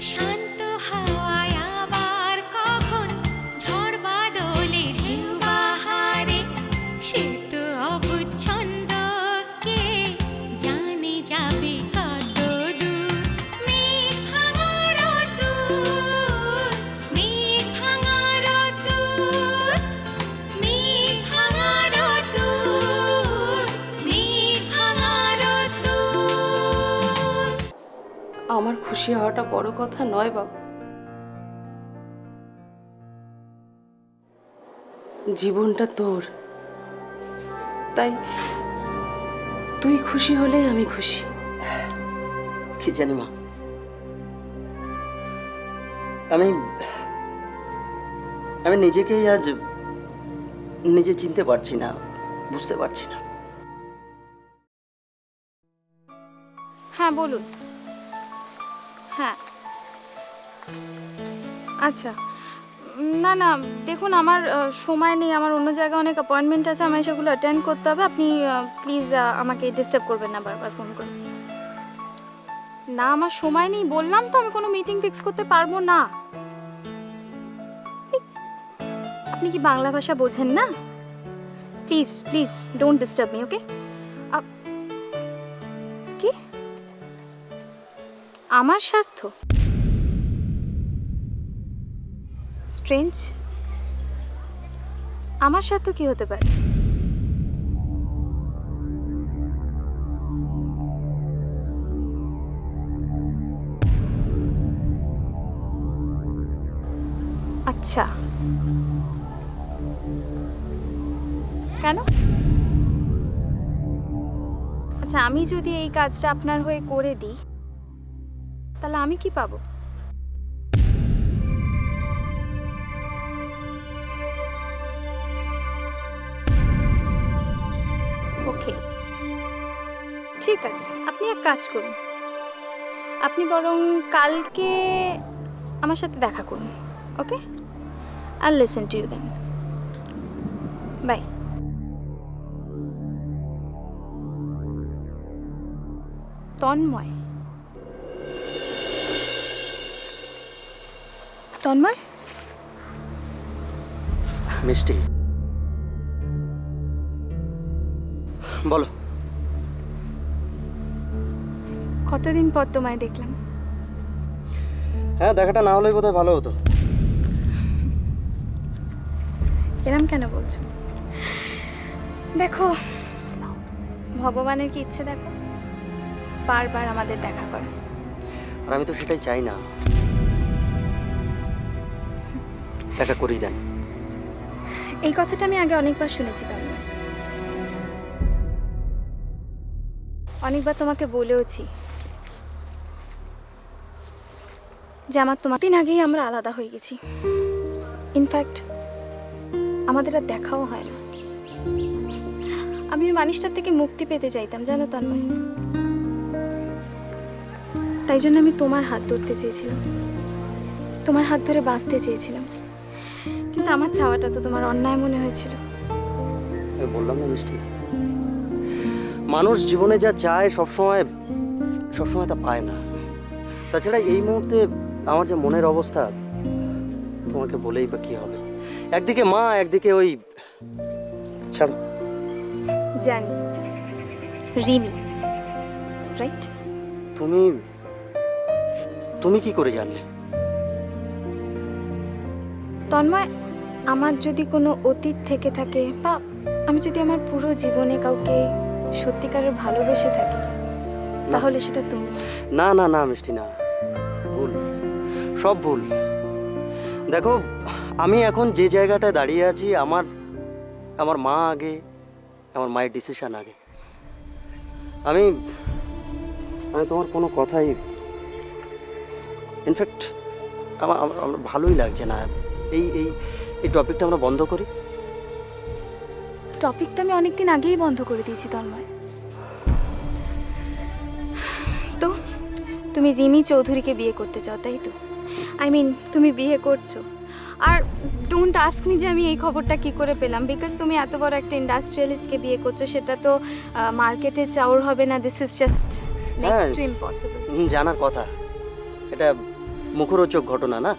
shine খুশি হওয়াটা বড় কথা নয় বাবা। জীবনটা তোর। তাই তুই খুশি হলেই আমি খুশি। কি জানি মা। আমি আমি নিজেকেই আজ নিজে চিনতে পারছি না বুঝতে পারছি না। হ্যাঁ বলুন। হ্যাঁ। আচ্ছা। না না, দেখুন, আমার সময় নেই, আমার অন্য জায়গায় অনেক অ্যাপয়েন্টমেন্ট আছে, আমায় সেগুলো অ্যাটেন্ড করতে হবে। আপনি প্লিজ আমাকে ডিস্টার্ব করবেন না বারবার ফোন করে। না, আমার সময় নেই, বললাম তো আমি কোনো মিটিং ফিক্স করতে পারব না। আপনি- আপনি কি বাংলা ভাষা বোঝেন না? Please please don't disturb me okay আমার স্বার্থ? স্ট্রেঞ্জ আমার স্বার্থ কি হতে পারে? আচ্ছা। কেন? আচ্ছা আমি যদি এই কাজটা আপনার হয়ে করে দিই তাহলে আমি কি পাবো? ওকে। ঠিক আছে, আপনি এক কাজ করুন। আপনি বরং কালকে আমার সাথে দেখা করুন, okay? R listen to you then bye Tanmoy. Tanmoy? মিষ্টি। বলো। কতদিন পর তোমায় দেখলাম? হ্যাঁ দেখাটা না হলেই বোধহয় ভালো হতো। এরম কেন বলছো? দেখো ভগবানের কি ইচ্ছে দেখো? বারবার আমাদের দেখা করে। আর আমি তো সেটাই চাই না। দেখা করিয়ে দেন। এই কথাটা আমি আগে অনেকবার শুনেছি অনেকবার তোমাকে বলেওছি যে আমার তোমার দিন আগেই আমরা আলাদা হয়ে গেছি। ইনফ্যাক্ট আমাদের আর দেখাও হয় না। আমি ওই মানুষটার থেকে মুক্তি পেতে চাইতাম, জানো তন্ময়? তাই জন্য আমি তোমার হাত ধরতে চেয়েছিলাম। তোমার হাত ধরে বাঁচতে চেয়েছিলাম। কিন্তু আমার চাওয়াটা তো তোমার অন্যায় মনে হয়েছিল। বললাম না মিষ্টি। মানুষ জীবনে যা চায় সবসময় সবসময় তা পায় না। তাছাড়া এই মুহূর্তে আমার যে মনের অবস্থা তোমাকে বলেই বা কি হবে। একদিকে মা একদিকে ওই ছাড়ো। জানি। রিমি। রাইট তুমি তুমি কি করে জানলে? তন্ময় আমার যদি কোনো অতীত থেকে থাকে বা আমি যদি আমার পুরো জীবনে কাউকে সত্যিকারের ভালোবেসে থাকি, তাহলে সেটা তুমি। না না না, মিষ্টি, না। ভুল। সব ভুল। দেখো, আমি এখন যে জায়গাটায় দাঁড়িয়ে আছি, আমার আমার মা আগে, আমার মায়ের ডিসিশন আগে। আমি আমি তোমার কোনো কথাই ইনফ্যাক্ট আমার আমার ভালোই লাগছে না। এই এই এই টপিকটা আমরা বন্ধ করি? টপিকটা আমি অনেকদিন আগেই বন্ধ করে দিয়েছি তন্ময়। তো তুমি রিমি চৌধুরীকে বিয়ে করতে চাও তাই তো? আই মিন তুমি বিয়ে করছ। আর ডোন্ট আস্ক মি যে আমি এই খবরটা কি করে পেলাম বিকজ তুমি এত বড় একটা ইন্ডাস্ট্রিয়ালিস্টকে বিয়ে করছ সেটা তো মার্কেটে চাউর হবে না this is just next to impossible জানার কথা। এটা মুখরোচক ঘটনা না?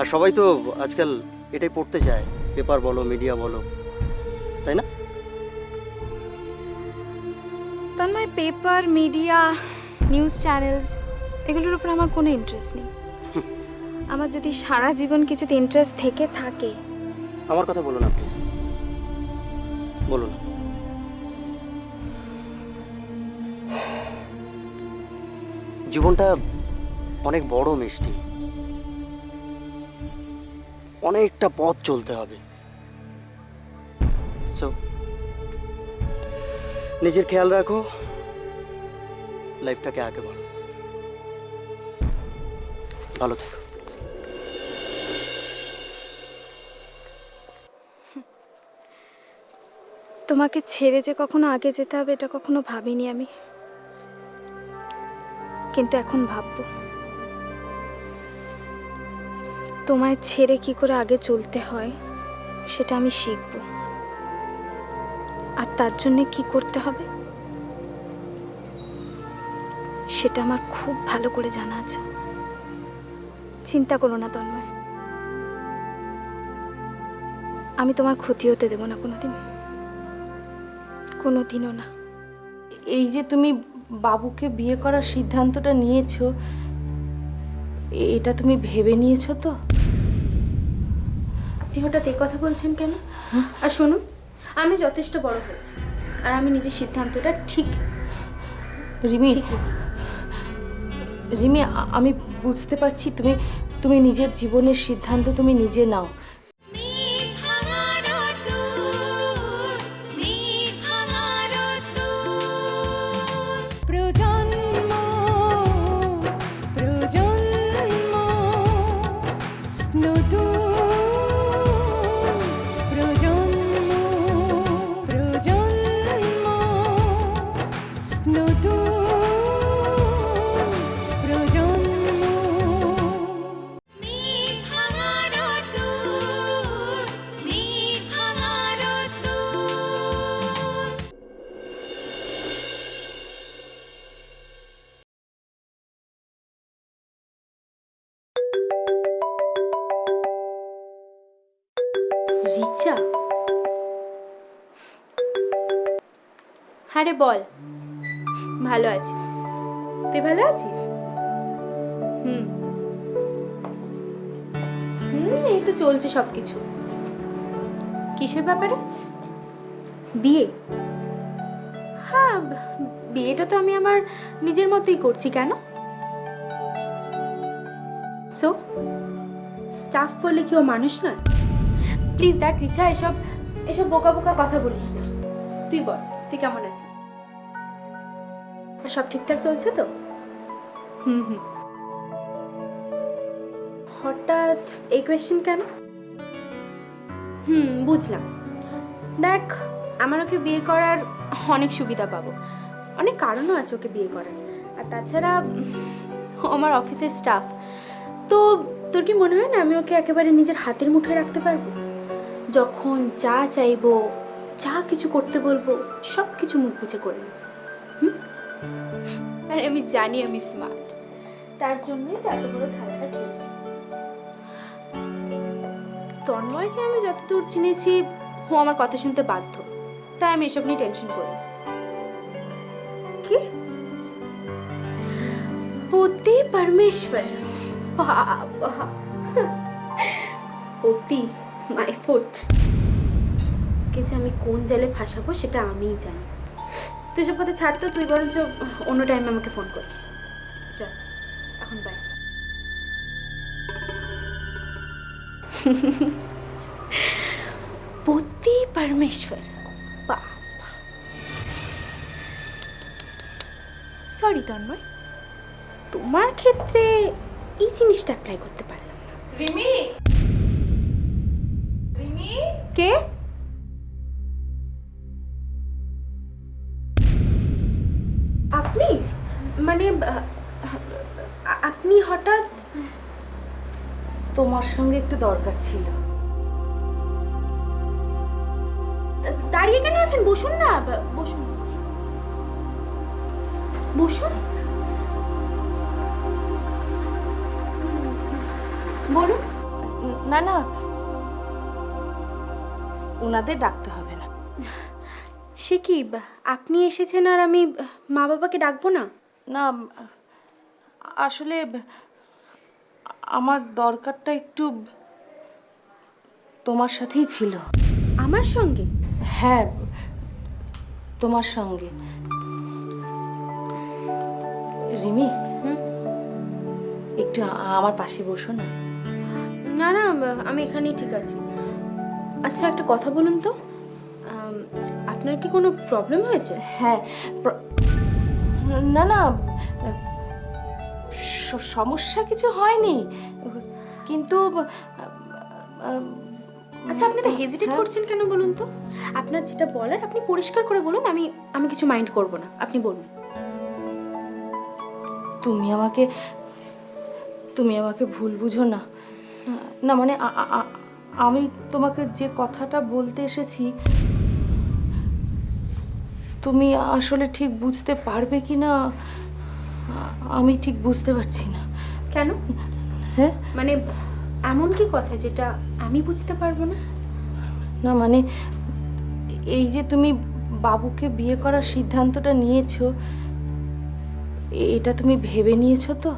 আর সবাই তো আজকাল এটাই পড়তে চায়। পেপার বলো মিডিয়া বলো তাই না? Tanmoy paper media news channels এগুলোর উপর আমার কোনো ইন্টারেস্ট নেই। আমার যদি সারা জীবন কিছুতে ইন্টারেস্ট থেকে থাকে। আমার কথা বলো না প্লিজ বলো না। জীবনটা অনেক বড় মিষ্টি। অনেকটা পথ চলতে হবে। সো নিজের খেয়াল রাখো লাইফটাকে আগে বাড়ো ভালো থেকো। তোমাকে ছেড়ে যে কখনো আগে যেতে হবে, এটা কখনো ভাবিনি আমি। কিন্তু এখন ভাববো। তোমায় ছেড়ে কি করে আগে চলতে হয়, সেটা আমি শিখব। আর তার জন্য কি করতে হবে? সেটা আমার খুব ভালো করে জানা আছে। চিন্তা করো না তন্ময়। আমি তোমার ক্ষতি হতে দেবো না কোনোদিন। কোনোদিনও না। এই যে তুমি বাবুকে বিয়ে করার সিদ্ধান্তটা নিয়েছো এটা তুমি ভেবে নিয়েছো তো? আপনি হঠাৎ এই কথা বলছেন কেন আর শুনুন আমি যথেষ্ট বড় হয়েছি আর আমি নিজের সিদ্ধান্তটা ঠিক রিমি ঠিকই নিই। রিমি আ- আমি বুঝতে পারছি তুমি তুমি নিজের জীবনের সিদ্ধান্ত তুমি নিজে নাও রিচা? হ্যাঁ রে, বল। ভালো আছি। তুই ভালো আছিস? হুম। হুম, এই তো চলছে সব কিছু কিসের ব্যাপারে? বিয়ে। হ্যাঁ বিয়েটা তো আমি আমার নিজের মতোই করছি, কেন? সো স্টাফ বলে কি ও মানুষ নয়? প্লিজ দেখ রিচা, এসব এসব বোকা বোকা কথা বলিস না। তুই বল, তুই কেমন আছিস? সব ঠিকঠাক চলছে তো? হুম হুম। হঠাৎ এই কোয়েশ্চেন কেন? হুম, বুঝলাম। দেখ, আমার ওকে বিয়ে করার অনেক সুবিধা পাবো। অনেক কারণও আছে ওকে বিয়ে করার। আর তাছাড়া আমার অফিসের স্টাফ তো তোর কি মনে হয় না আমি ওকে একেবারে নিজের হাতের মুঠোয় রাখতে পারব? যখন যা চাইব, যা কিছু করতে বলব সব কিছু মুখ বুঝে করে আর আমি জানি আমি স্মার্ট তার জন্যই তো এত বড় খেলাটা খেলেছি। তন্ময়কে আমি যতদূর চিনেছি, ও আমার কথা শুনতে বাধ্য। তাই আমি এসব নিয়ে টেনশন করি। কি? পতি পরমেশ্বর। বাবা। পতি মাই ফুট কে যে আমি কোন জালে ফাঁসাবো সেটা আমিই জানি। তুই সব কথা ছাড়তো তুই বরঞ্চ অন্য টাইমে আমাকে ফোন করিস চল, এখন বাই পতি পরমেশ্বর। সরি তন্ময়। তোমার ক্ষেত্রে এই জিনিসটা অ্যাপ্লাই করতে পারলাম না। রিমি! কে? আপনি? মানে আপনি হঠাৎ তোমার সঙ্গে একটু দরকার ছিল। দাঁড়িয়ে কেন আছেন? বসুন না বসুন। বসুন। বলুন। না না ওনাদের ডাকতে হবে না। সে কি আপনি এসেছেন আর আমি মা বাবাকে ডাকবো না? না আসলে আমার দরকারটা একটু তোমার সাথেই ছিল। আমার সঙ্গে? হ্যাঁ তোমার সঙ্গে। রিমি একটু আমার পাশে বসো না। না না আমি এখানেই ঠিক আছি। আচ্ছা একটা কথা বলুন তো। আপনার কি কোনো প্রবলেম হয়েছে? হ্যাঁ না না সমস্যা কিছু হয়নি। কিন্তু আচ্ছা আপনি তো হেজিটেট হ্যাঁ। করছেন কেন বলুন তো? আপনার যেটা বলার আপনি পরিষ্কার করে বলুন আমি আমি কিছু মাইন্ড করব না। আপনি বলুন। তুমি আমাকে তুমি আমাকে ভুল বুঝো না। না মানে আমি তোমাকে যে কথাটা বলতে এসেছি তুমি আসলে ঠিক বুঝতে পারবে কি না? আমি ঠিক বুঝতে পারছি না। কেন? হ্যাঁ? মানে এমন কি কথা যেটা আমি বুঝতে পারব না? না মানে এই যে তুমি বাবুকে বিয়ে করার সিদ্ধান্তটা নিয়েছো এটা তুমি ভেবে নিয়েছো তো?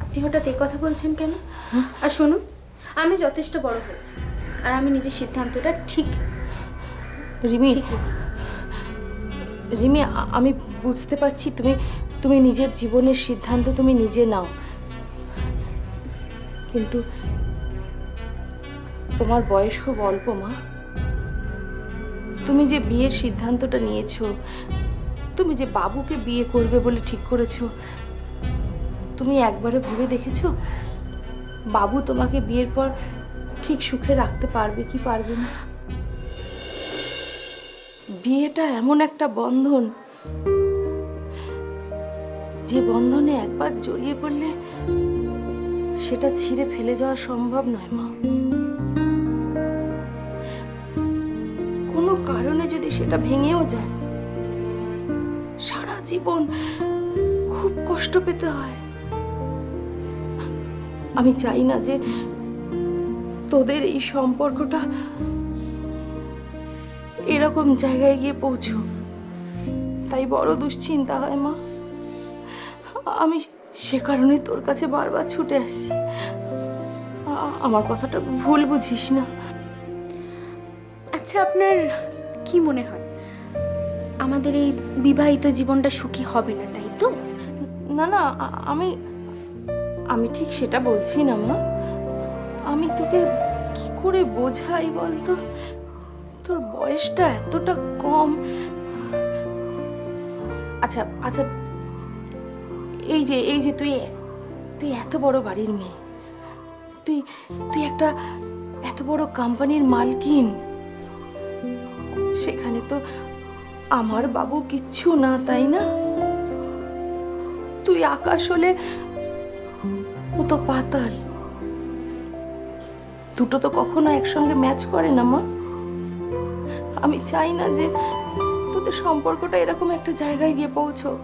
আপনি হঠাৎ এ কথা বলছেন কেন? আর শুনুন আমি যথেষ্ট বড় হয়েছি। আর আমি নিজের সিদ্ধান্তটা ঠিক রিমি ঠিকই নিই। রিমি আ- আমি বুঝতে পারছি তুমি তুমি নিজের জীবনের সিদ্ধান্ত তুমি নিজে নাও। কিন্তু তোমার বয়স খুব অল্প মা। তুমি যে বিয়ের সিদ্ধান্তটা নিয়েছো তুমি যে বাবুকে বিয়ে করবে বলে ঠিক করেছ তুমি একবারও ভেবে দেখেছ? বাবু তোমাকে বিয়ের পর ঠিক সুখে রাখতে পারবে কি পারবে না? বিয়েটা এমন একটা বন্ধন। যে বন্ধনে একবার জড়িয়ে পড়লে সেটা ছিঁড়ে ফেলে যাওয়া সম্ভব নয়, মা। কোনো কারণে যদি সেটা ভেঙেও যায়, সারা জীবন খুব কষ্ট পেতে হয়। আমি চাই না যে তোদের এই সম্পর্কটা এরকম জায়গায় গিয়ে পৌঁছো তাই বড় দুশ্চিন্তা হয় মা। আমি সে কারণে তোর কাছে বারবার ছুটে আসছি। আমার কথাটা ভুল বুঝিস না। আচ্ছা আপনার কি মনে হয়? আমাদের এই বিবাহিত জীবনটা সুখী হবে না তাই তো? না না আমি আমি ঠিক সেটা বলছি না, মা। আমি তোকে কি করে বোঝাই বলতো? তোর বয়সটা এতটা কম। আচ্ছা আচ্ছা এই যে এই যে তুই তুই এত বড় বাড়ির মেয়ে। তুই তুই একটা এত বড় কোম্পানির মালকিন। সেখানে তো আমার বাবু কিচ্ছু না, তাই না? তুই আকাশ হলে তো পাতাল। দুটো তো কখনো একসঙ্গে ম্যাচ করে না, মা। আমি চাই না যে তোদের সম্পর্কটা এরকম একটা জায়গায় গিয়ে পৌঁছোক।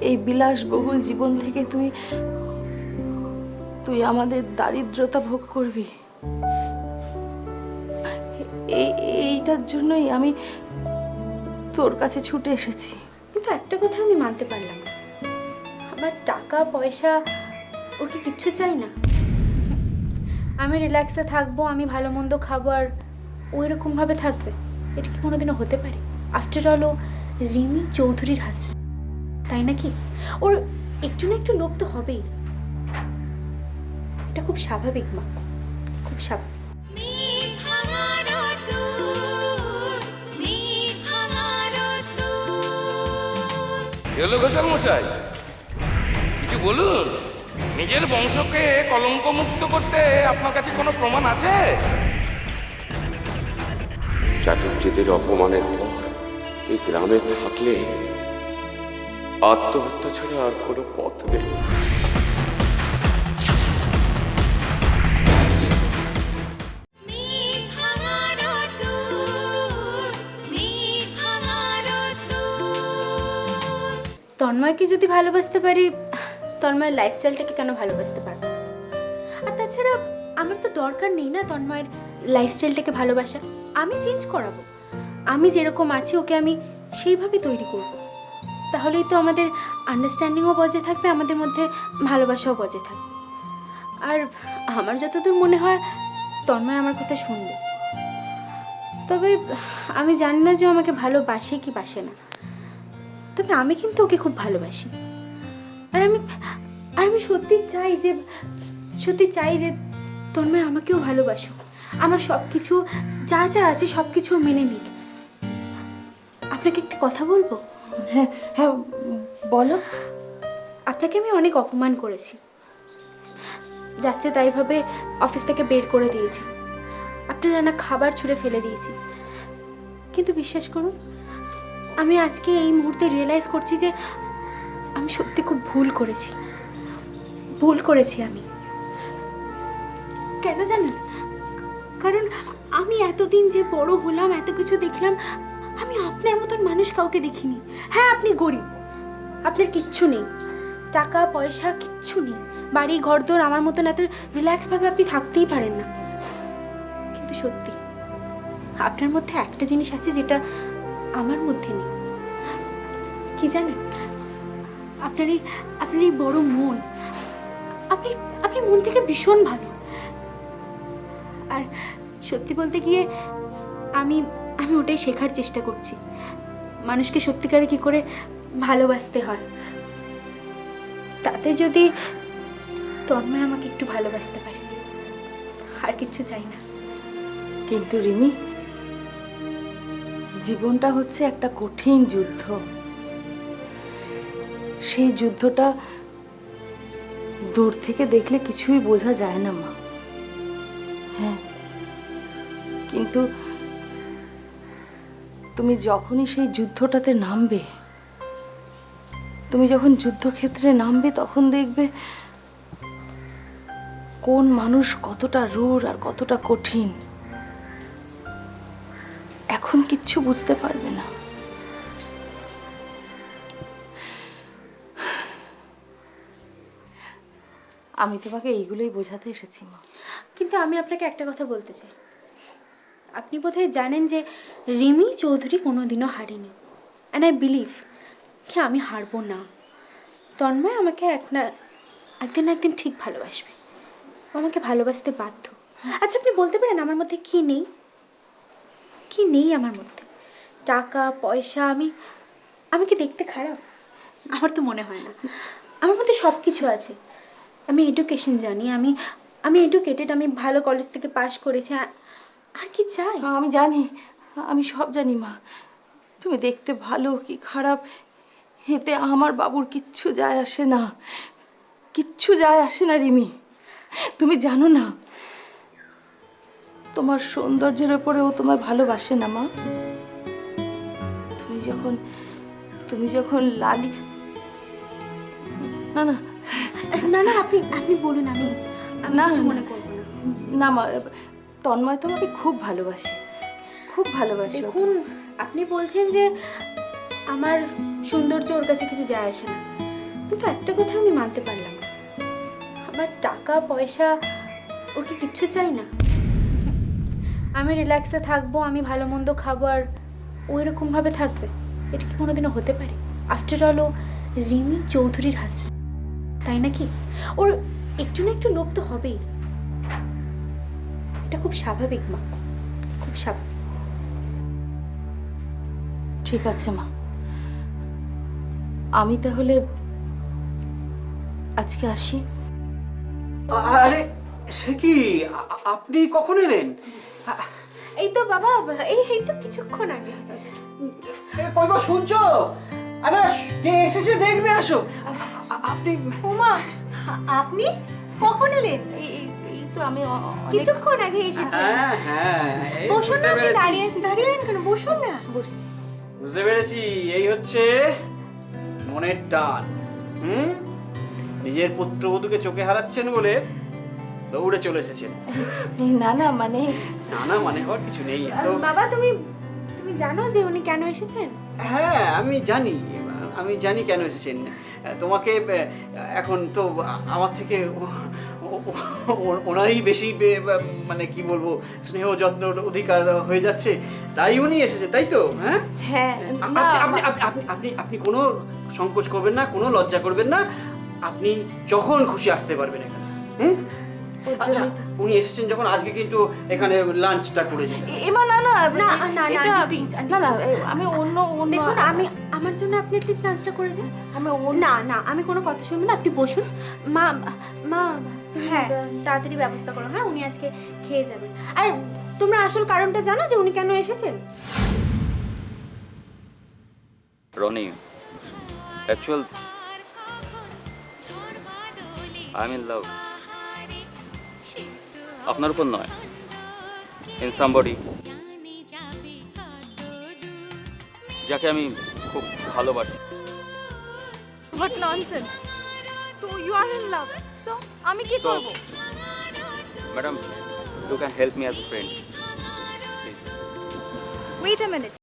এই বিলাসবহুল জীবন থেকে তুই তুই আমাদের দারিদ্রতা ভোগ করবি। এই এইটার জন্যই আমি তোর কাছে ছুটে এসেছি। কিন্তু একটা কথা আমি মানতে পারলাম না। টাকা পয়সা ওর কি কিচ্ছু চাই না? আমি রিল্যাক্সে থাকব আমি ভালো মন্দ খাব আর ওই রকমভাবে থাকবে। এটা কি কোনোদিনও হতে পারে? আফটার অল ও রিমি চৌধুরীর হাসবেন্ড তাই নাকি? ওর একটু না একটু লোভ তো হবেই। এটা খুব স্বাভাবিক মা। খুব স্বাভাবিক। হলো ঘোষাল মশাই বলুন নিজের বংশকে কলঙ্ক মুক্ত করতে আপনার কাছে কোনো প্রমাণ আছে? চাটুর্যদের অপমানের পর এই গ্রামে থাকলে আত্মহত্যা ছাড়া আর কোনো পথ নেই। তন্ময়কে যদি ভালোবাসতে পারি তন্ময়ের লাইফস্টাইলটাকে কেন ভালোবাসতে পারব? আর তাছাড়া আমার তো দরকার নেই না তন্ময়ের লাইফস্টাইলটাকে ভালোবাসা। আমি চেঞ্জ করাবো। আমি যেরকম আছি, ওকে আমি সেইভাবে তৈরি করব। তাহলেই তো আমাদের আন্ডারস্ট্যান্ডিংও বজায় থাকবে, আমাদের মধ্যে ভালোবাসাও বজায় থাকবে। আর আমার যতদূর মনে হয়, তন্ময় আমার কথা শুনবে। তবে আমি জানি না যে আমাকে ভালোবাসে কি বাসে না। তবে আমি কিন্তু ওকে খুব ভালোবাসি। আর আমি আর আমি সত্যি চাই যে সত্যি চাই যে তন্ময় আমাকেও ভালোবাসুক। আমার সব কিছু যা যা আছে সব কিছু মেনে নিক। আপনাকে একটা কথা বলব? হ্যাঁ হ্যাঁ বলো। আপনাকে আমি অনেক অপমান করেছি। যাচ্ছে তাই ভাবে অফিস থেকে বের করে দিয়েছি। আপনার রান্না খাবার ছুঁড়ে ফেলে দিয়েছি। কিন্তু বিশ্বাস করুন আমি আজকে এই মুহূর্তে রিয়েলাইজ করছি যে আমি সত্যি খুব ভুল করেছি। ভুল করেছি আমি। কেন জানেন? কারণ আমি এতদিন যে বড় হলাম, এত কিছু দেখলাম, আমি আপনার মতন মানুষ কাউকে দেখিনি। হ্যাঁ আপনি গরিব। আপনার কিচ্ছু নেই। টাকা, পয়সা, কিচ্ছু নেই। বাড়ি, ঘরদোর, আমার মতন এত রিল্যাক্সভাবে আপনি থাকতেই পারেন না। কিন্তু সত্যি, আপনার মধ্যে একটা জিনিস আছে যেটা আমার মধ্যে নেই। কি জানেন? আপনার এই আপনার এই বড় মন, আপনি আপনি মন থেকে ভীষণ ভালো। আর সত্যি বলতে গিয়ে আমি আমি ওটাই শেখার চেষ্টা করছি। মানুষকে সত্যিকারে কি করে ভালোবাসতে হয়, তাতে যদি তন্ময় আমাকে একটু ভালোবাসতে পারে। আর কিচ্ছু চাই না। কিন্তু রিমি, জীবনটা হচ্ছে একটা কঠিন যুদ্ধ। সেই যুদ্ধটা দূর থেকে দেখলে কিছুই বোঝা যায় না, মা। হ্যাঁ। কিন্তু তুমি যখনই সেই যুদ্ধটাতে নামবে, তুমি যখন যুদ্ধক্ষেত্রে নামবে, তখন দেখবে কোন মানুষ কতটা রূঢ় আর কতটা কঠিন। এখন কিচ্ছু বুঝতে পারবে না। আমি তোমাকে এইগুলোই বোঝাতে এসেছি, মা। কিন্তু আমি আপনাকে একটা কথা বলতে চাই। আপনি বোধহয় জানেন যে রিমি চৌধুরী কোনোদিনও হারিনি। অ্যান্ড আই বিলিভ কি আমি হারবো না। তন্ময় আমাকে এক না, একদিন একদিন ঠিক ভালোবাসবে। আমাকে ভালোবাসতে বাধ্য। আচ্ছা আপনি বলতে পারেন আমার মধ্যে কি নেই? কি নেই আমার মধ্যে? টাকা, পয়সা, আমি আমি কি দেখতে খারাপ? আমার তো মনে হয় না। আমার মধ্যে সব কিছু আছে। আমি এডুকেশন জানি, আমি আমি এডুকেটেড আমি ভালো কলেজ থেকে পাশ করেছি আর- কি চাই? আমি জানি, আমি সব জানি মা। তুমি দেখতে ভালো কি খারাপ, এতে আমার বাবুর কিচ্ছু যায় আসে না। কিচ্ছু যায় আসে না রিমি। তুমি জানো না, তোমার সৌন্দর্যের ওপরে ও তোমায় ভালোবাসে না মা। তুমি যখন তুমি যখন লালি না না না না আপনি আপনি বলুন আমি না, কিছু মনে করব না। না মা তন্ময় তোমাকে খুব ভালোবাসে। খুব ভালোবাসে দেখুন আপনি বলছেন যে আমার সৌন্দর্য ওর কাছে কিছু যায় আসে না। কিন্তু একটা কথা আমি মানতে পারলাম না। আমার টাকা পয়সা ওকে কিচ্ছু চাই না? আমি রিল্যাক্সে থাকব আমি ভালো মন্দ খাব আর ওই রকমভাবে থাকবে এটা কি কোনোদিনও হতে পারে? আফটার অল ও রিমি চৌধুরীর হাজব্যান্ড তাই নাকি? ওর একটু না একটু লোভ তো হবেই। এটা খুব স্বাভাবিক মা। খুব স্বাভাবিক। ঠিক আছে মা। আমি তাহলে আজকে আসি। আরে সে কি? আপনি কখন এলেন? এই তো বাবা এই এই তো কিছুক্ষণ আগে। কই গো শুনছো? আরে কে এসেছে দেখবে আসো। আপনি উমা আপনি কখন এলেন? এই তো আমি কিছুক্ষণ আগে এসেছেন হ্যাঁ হ্যাঁ বসুন না আপনি দাঁড়িয়ে আছি দাঁড়িয়ে আছেন কেন? বসুন না। বসছি। বুঝতে পেরেছি। এই হচ্ছে মনের টান হুম? নিজের পুত্রবধূকে চোখে হারাচ্ছেন বলে দৌড়ে চলে এসেছেন। না না মানে না না মানে হওয়ার কিছু নেই। তো বাবা তুমি তুমি জানো যে উনি কেন এসেছেন? হ্যাঁ আমি জানি। আমি জানি কেন এসেছেন। তোমাকে এখন তো আমার থেকে ওনারই বেশি মানে কি বলব স্নেহ যত্ন অধিকার হয়ে যাচ্ছে তাই উনি এসেছে তাই তো? হ্যাঁ? হ্যাঁ আপনি আপনি আপনি- আপনি কোনো সংকোচ করবেন না কোনো লজ্জা করবেন না আপনি যখন খুশি আসতে পারবেন এখানে। হুম? আচ্ছা উনি এসেছেন যখন আজকে কিন্তু এখানে লাঞ্চটা করে যাবেন। এমা না না না, না, না, আমি অন্য অন্য দেখুন আমি আমার জন্য আপনি অ্যাটলিস্ট লাঞ্চটা করে যান। আমি না না আমি কোনো কথা শুনব না আপনি বসুন। মা মা হ্যাঁ। তাড়াতাড়ি ব্যবস্থা করো হ্যাঁ উনি আজকে খেয়ে যাবেন। আর তোমরা আসল কারণটা জানো যে উনি কেন এসেছেন? Rony actual I am in love আপনার উপর নয়। ইন সামবডি যাকে আমি খুব ভালোবাসি। বাট ননসেন্স তো you are in love so আমি কি করব? Madam you can help me as a friend wait a minute